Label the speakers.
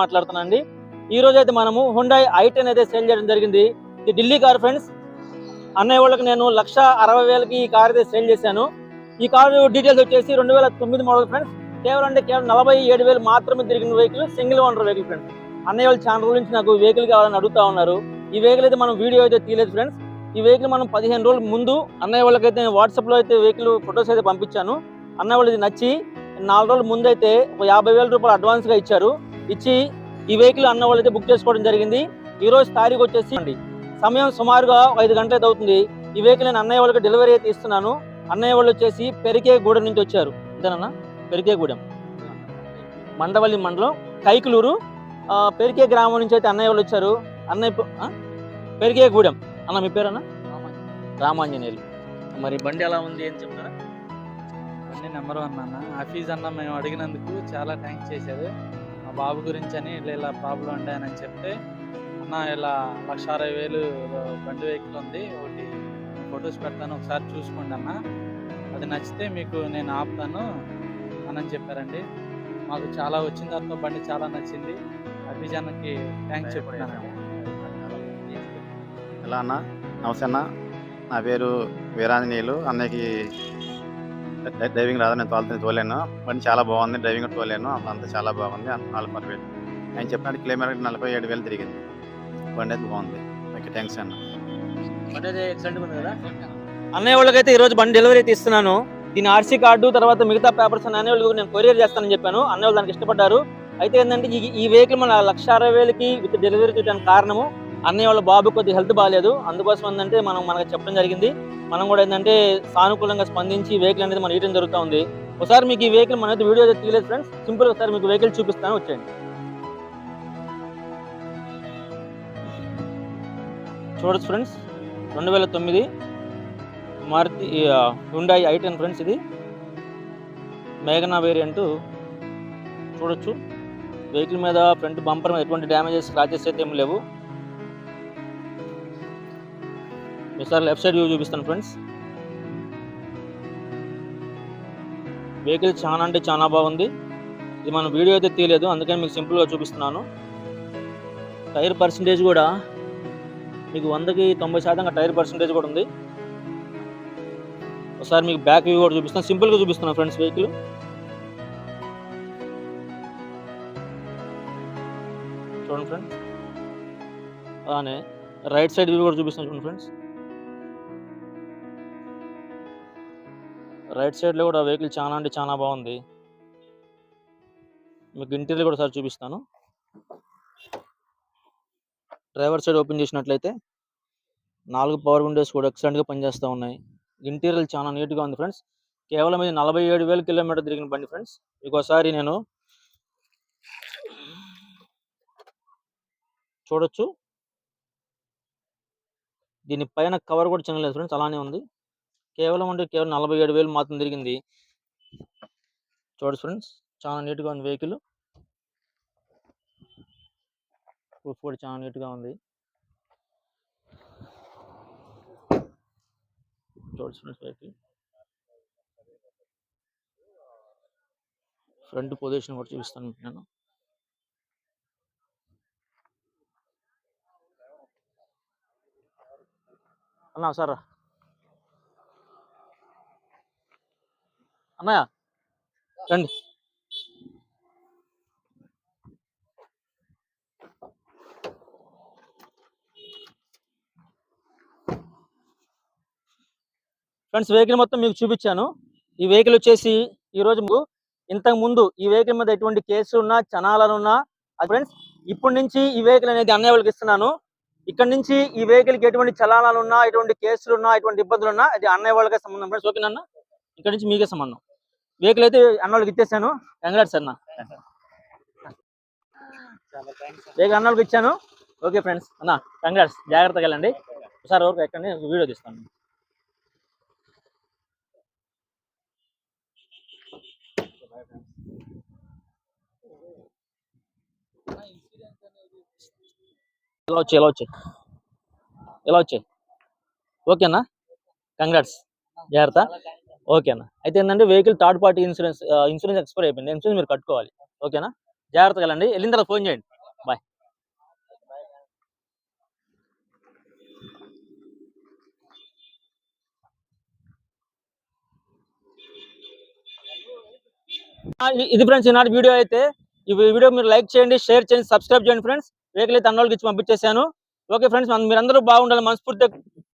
Speaker 1: మాట్లాడుతున్నా అండి ఈ రోజు అయితే మనము హుండాయ్ ఐ టెన్ అయితే సేల్ చేయడం జరిగింది. ఇది ఢిల్లీ కార్ ఫ్రెండ్స్. అన్నయ్య వాళ్ళకి నేను లక్ష అరవై వేలకి ఈ కార్ అయితే సేల్ చేశాను. ఈ కారు డీటెయిల్స్ వచ్చేసి రెండు వేల తొమ్మిది మోడల్ ఫ్రెండ్స్. కేవలం అంటే కేవలం నలభై ఏడు వేలు మాత్రమే తిరిగిన vehicle single owner vehicle friends. అన్నయ్య వాళ్ళు చాలా రోజుల నుంచి నాకు వెహికల్ కావాలని అడుగుతా ఉన్నారు. ఈ వెహికల్ అయితే మనం వీడియో అయితే తీయలేదు ఫ్రెండ్స్. ఈ వెహికల్ మనం పదిహేను రోజుల ముందు అన్నయ్య వాళ్ళకైతే నేను వాట్సాప్లో అయితే వెహికల్ ఫొటోస్ అయితే పంపించాను. అన్నయ్య వాళ్ళు ఇది నచ్చి నాలుగు రోజుల ముందు అయితే ఒక యాభై వేల రూపాయలు అడ్వాన్స్గా ఇచ్చారు. ఇచ్చి ఈ వెహికల్ అన్న వాళ్ళైతే బుక్ చేసుకోవడం జరిగింది. ఈ రోజు తారీఖు వచ్చేసి అండి. సమయం సుమారుగా ఐదు గంటల అయితే అవుతుంది. ఈ వెహికల్ నేను అన్నయ్య వాళ్ళకి డెలివరీ అయితే ఇస్తున్నాను. అన్నయ్య వాళ్ళు వచ్చేసి పెరికేగూడెం నుంచి వచ్చారు. అంతేనన్నా పెరికేగూడెం మండవల్లి మండలం కైకులూరు పెరికే గ్రామం నుంచి అయితే అన్నయ్య వాళ్ళు వచ్చారు. అన్నయ్య పెరికేగూడెం అన్న మీ పేరన్నా? రామాంజనేయులు. మరి బండి ఎలా ఉంది అని చెప్తారా?
Speaker 2: బండి నెంబర్ వన్ అన్న. హఫీజ్ అన్న మేము అడిగినందుకు చాలా థ్యాంక్స్ చేశారు. మా బాబు గురించి అని ఇలా ఇలా ప్రాబ్లం ఉండాయని చెప్తే అన్న ఇలా లక్ష అరవై వేలు బండి వెహికల్ ఉంది ఒకటి ఫొటోస్ పెడతాను ఒకసారి చూసుకోండి అన్న. అది నచ్చితే మీకు నేను ఆపుతాను అని చెప్పారండి. మాకు చాలా వచ్చిన తర్వాత బండి చాలా నచ్చింది. అభిజానకి థ్యాంక్స్ చెప్పాను
Speaker 3: ఎలా అన్న? నమస్తే అన్న. నా పేరు వీరాంజనేయులు. అన్నయ్యకి డ్రైవింగ్ రాదు నేను తోలుతుంది తోలేను. బండి చాలా బాగుంది. డ్రైవింగ్ తోలేను. అంతా చాలా బాగుంది. నాలుగు పది వేలు. ఆయన చెప్పినట్టు కిలోమీటర్ నలభై ఏడు వేలు తిరిగింది. బండి అయితే బాగుంది. ఓకే థ్యాంక్స్ అన్న.
Speaker 1: అన్నయ్య వాళ్ళకైతే ఈరోజు బండి డెలివరీ అయితే ఇస్తున్నాను దీని ఆర్సీ కార్డు తర్వాత మిగతా పేపర్స్ అన్నయ్య వాళ్ళకి నేను కొరియర్ చేస్తానని చెప్పాను. అన్నయ్య వాళ్ళు దానికి ఇష్టపడ్డారు. అయితే ఏంటంటే ఈ ఈ వెహికల్ మన లక్ష అరవై వేలకి విత్ డెలివరీ చేయడానికి కారణము అన్నయ్య వాళ్ళ బాబు కొద్దిగా హెల్త్ బాగాలేదు. అందుకోసం ఏంటంటే మనం మనకు చెప్పడం జరిగింది. మనం కూడా ఏంటంటే సానుకూలంగా స్పందించి వెహికల్ అనేది మనం ఇవ్వడం జరుగుతూ ఉంది. ఒకసారి మీకు ఈ వెహికల్ మన వీడియో అయితే తీయలేదు ఫ్రెండ్స్ సింపుల్ ఒకసారి మీకు వెహికల్ చూపిస్తాను వచ్చేయండి. చూడొచ్చు ఫ్రెండ్స్ రెండు వేల తొమ్మిది Maruti Hyundai i ten friends ఇది. మేఘనా వేరియంట్ చూడొచ్చు. వెహికల్ మీద ఫ్రంట్ బంపర్ మీద ఎటువంటి డ్యామేజెస్ స్క్రాచెస్ అయితే ఏమి లేవు. ఒకసారి లెఫ్ట్ సైడ్ వ్యూ చూపిస్తాను ఫ్రెండ్స్. వెహికల్ చాలా అంటే చాలా బాగుంది. ఇది మనం వీడియో అయితే తీయలేదు అందుకని మీకు సింపుల్గా చూపిస్తున్నాను. టైర్ పర్సంటేజ్ కూడా మీకు వందకి తొంభై శాతంగా టైర్ పర్సంటేజ్ కూడా ఉంది. ఒకసారి మీకు బ్యాక్ వ్యూ కూడా చూపిస్తాను. సింపుల్గా చూపిస్తున్నాను ఫ్రెండ్స్ వెహికల్. చూడండి ఫ్రెండ్స్. అలానే రైట్ సైడ్ వ్యూ కూడా చూపిస్తాను చూడండి ఫ్రెండ్స్. రైట్ సైడ్లో కూడా వెహికల్ చాలా అంటే చాలా బాగుంది. మీకు ఇంటీరియర్ కూడా సార్ చూపిస్తాను. డ్రైవర్ సైడ్ ఓపెన్ చేసినట్లయితే నాలుగు పవర్ విండోస్ కూడా ఎక్సలెంట్గా పనిచేస్తూ ఉన్నాయి. ఇంటీరియర్ చాలా నీట్గా ఉంది ఫ్రెండ్స్. కేవలం ఇది నలభై ఏడు వేల కిలోమీటర్ తిరిగిన బండి ఫ్రెండ్స్. ఇంకోసారి నేను చూడొచ్చు. దీని పైన కవర్ కూడా చిన్నలేదు ఫ్రెండ్స్ అలానే ఉంది. కేవలం అంటే కేవలం నలభై ఏడు వేలు మాత్రం తిరిగింది. చూడండి ఫ్రెండ్స్ చాలా నీట్గా ఉంది వెహికల్. ప్రూఫ్ కూడా చాలా నీట్గా ఉంది. చూడండి ఫ్రెండ్స్ వెహికల్. ఫ్రంట్ పొజిషన్ కూడా చూపిస్తాను మీకు నేను. అన్నా సార్. అన్నయ్య? రండి. ఫ్రెండ్స్ వెహికల్ మొత్తం మీకు చూపించాను. ఈ వెహికల్ వచ్చేసి ఈ రోజు ఇంతకు ముందు ఈ వెహికల్ మీద ఎటువంటి కేసులు ఉన్నా చనాలను ఉన్నా ఫ్రెండ్స్ ఇప్పటి నుంచి ఈ వెహికల్ అనేది అన్నయ్య వాళ్ళకి ఇస్తున్నాను. ఇక్కడ నుంచి ఈ వెహికల్కి ఎటువంటి చలానాలు ఉన్నా ఎటువంటి కేసులు ఉన్నా ఎటువంటి ఇబ్బందులు ఉన్నా అది అన్నయ్య వాళ్ళకే సంబంధం. ఫ్రెండ్స్ ఓకేనా ఇక్కడ నుంచి మీకే సంబంధం. వెహికల్ అయితే అన్న వాళ్ళకి ఇచ్చేసాను. కంగ్రాట్స్ అన్న.
Speaker 2: చాలా థ్యాంక్స్
Speaker 1: వెహికల్ ఇచ్చాను. ఓకే ఫ్రెండ్స్ అన్న కంగ్రాట్స్. జాగ్రత్తగా వెళ్ళండి. ఒకసారి ఓకే ఎక్కండి వీడియో తీస్తాను. ఇలా వచ్చాయి ఎలా వచ్చాయి ఇలా వచ్చాయి ఓకేనా కంగ్రాట్స్ జాగ్రత్త. ఓకేనా? అయితే ఏంటంటే vehicle third party insurance insurance expire అయిపోయింది. ఇన్సూరెన్స్ మీరు కట్టుకోవాలి. ఓకేనా? జాగ్రత్తగా వెళ్ళండి. వెళ్ళిన తర్వాత ఫోన్ చేయండి. బాయ్. ఇది ఫ్రెండ్స్ ఈనాటి వీడియో అయితే. ఈ వీడియో మీరు లైక్ చేయండి షేర్ చేయండి సబ్స్క్రైబ్ చేయండి ఫ్రెండ్స్. వెహికల్ అయితే అన్నోళ్ళకి ఇచ్చి పంపించేశాను. ఓకే ఫ్రెండ్స్ మీరందరూ బాగుండాలి మనస్ఫూర్తిగా